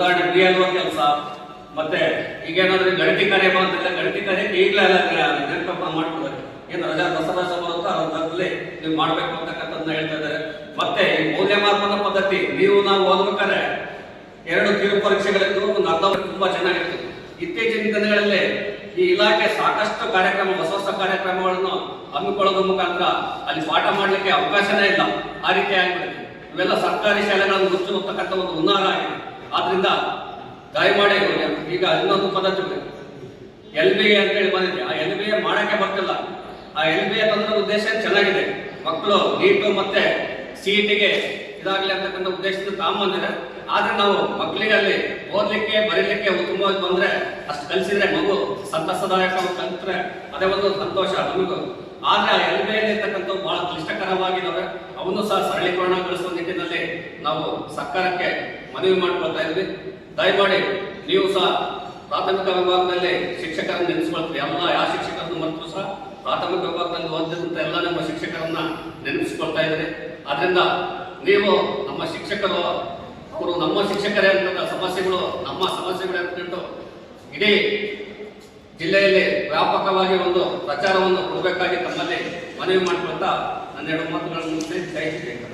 ಉದಾಹರಣೆ ಎಲ್ ಕೆಲಸ. ಮತ್ತೆ ಈಗೇನಾದ್ರೆ ಗಣತಿ ಕಾರ್ಯ ಬಂದಿಲ್ಲ ಗಣತಿ ಕರೆ ಈಗಲೇ ನೆನಪಪ್ಪ ಮಾಡ್ತಾರೆ ಏನು ರಜಾ ದಸರಾ ಬರುತ್ತೋ ಅದ್ರ ತಕ್ಕಲ್ಲಿ ನೀವು ಮಾಡಬೇಕು ಅಂತಕ್ಕಂಥದ್ದನ್ನ ಹೇಳ್ತಾ ಇದ್ದಾರೆ. ಮತ್ತೆ ಈ ಮೌಲ್ಯಮಾಪನ ಪದ್ಧತಿ, ನೀವು ನಾವು ಓದ್ಬೇಕಾದ್ರೆ ಎರಡು ಕಿರು ಪರೀಕ್ಷೆಗಳಿದ್ದು ಒಂದು ಅರ್ಧ ತುಂಬಾ ಚೆನ್ನಾಗಿತ್ತು. ಇತ್ತೀಚಿನ ದಿನಗಳಲ್ಲಿ ಈ ಇಲಾಖೆ ಸಾಕಷ್ಟು ಕಾರ್ಯಕ್ರಮ, ಹೊಸ ಹೊಸ ಕಾರ್ಯಕ್ರಮಗಳನ್ನು ಹಮ್ಮಿಕೊಳ್ಳೋದ್ರ ಮುಖಾಂತರ ಅಲ್ಲಿ ಪಾಠ ಮಾಡಲಿಕ್ಕೆ ಅವಕಾಶನೇ ಇಲ್ಲ. ಆ ರೀತಿ ಆಗಿಬಿಡುತ್ತೆ ಇವೆಲ್ಲ ಸರ್ಕಾರಿ ಶಾಲೆಗಳನ್ನು ಹೋಗ್ತಕ್ಕಂಥ ಒಂದು ಹುನ್ನಾರ ಆಗಿದೆ. ಆದ್ರಿಂದ ದಯಮಾಡಿ ಈಗ ಇನ್ನೊಂದು ಪದ್ಧತಿ ಎಲ್ ಬಿ ಎ ಅಂತೇಳಿ ಬಂದಿದೆ. ಆ ಎಲ್ ಬಿ ಎ ಮಾಡಕ್ಕೆ ಬರ್ತಿಲ್ಲ. ಆ ಎಲ್ ಬಿ ಎ ತಂದ್ರ ಉದ್ದೇಶ ಚೆನ್ನಾಗಿದೆ. ಮಕ್ಕಳು ನೀಟು ಮತ್ತೆ ಸಿಇಟಿಗೆ ಇದಾಗಲಿ ಅಂತಕ್ಕಂಥ ಉದ್ದೇಶದಿಂದ ತಾಂಬಂದಿದೆ ಆದ್ರೆ ನಾವು ಮಕ್ಕಳಿಗೆ ಅಲ್ಲಿ ಓದ್ಲಿಕ್ಕೆ, ಬರೀಲಿಕ್ಕೆ ಉತ್ತಮವಾಗಿ ಬಂದ್ರೆ ಅಷ್ಟು ಕಲಿಸಿದ್ರೆ ಮಗು ಸಂತಸದಾಯಕ ಕಲಿತ್ರೆ ಅದೇ ಒಂದು ಸಂತೋಷ ನಮಗೂ. ಆದ್ರೆ ಆ ಎಲ್ ಬಿ ಕ್ಲಿಷ್ಟಕರವಾಗಿದ್ದಾವೆ ಅವನ್ನು ಸಹ ಸರಳೀಕರಣಗೊಳಿಸುವ ನಿಟ್ಟಿನಲ್ಲಿ ನಾವು ಸರ್ಕಾರಕ್ಕೆ ಮನವಿ ಮಾಡ್ಕೊಳ್ತಾ ಇದ್ವಿ. ದಯಮಾಡಿ ನೀವು ಸಹ ಪ್ರಾಥಮಿಕ ವಿಭಾಗದಲ್ಲಿ ಶಿಕ್ಷಕರನ್ನು ನೆನೆಸ್ಕೊಳ್ತೀವಿ ಎಲ್ಲ ಯಾವ ಶಿಕ್ಷಕರನ್ನು ಮತ್ತು ಸಹ ಪ್ರಾಥಮಿಕ ವಿಭಾಗದಲ್ಲಿ ಓದಿದಂತ ಎಲ್ಲ ನಮ್ಮ ಶಿಕ್ಷಕರನ್ನ ನೆನಪಿಸ್ಕೊಳ್ತಾ ಇದ್ರಿ. ಆದ್ರಿಂದ ನೀವು ನಮ್ಮ ಶಿಕ್ಷಕರು, ಅವರು ನಮ್ಮ ಶಿಕ್ಷಕರೇ ಅಂತ ಸಮಸ್ಯೆಗಳು, ನಮ್ಮ ಸಮಸ್ಯೆಗಳೇ ಅಂದ್ಕೊಂಡು ಇಡೀ ಜಿಲ್ಲೆಯಲ್ಲಿ ವ್ಯಾಪಕವಾಗಿ ಒಂದು ಪ್ರಚಾರವನ್ನು ಕೊಡಬೇಕಾಗಿ ತಮ್ಮಲ್ಲಿ ಮನವಿ ಮಾಡಿಕೊಳ್ತಾ ನನ್ನ ಎರಡು ಮಾತುಗಳನ್ನು ಮುಂದೆ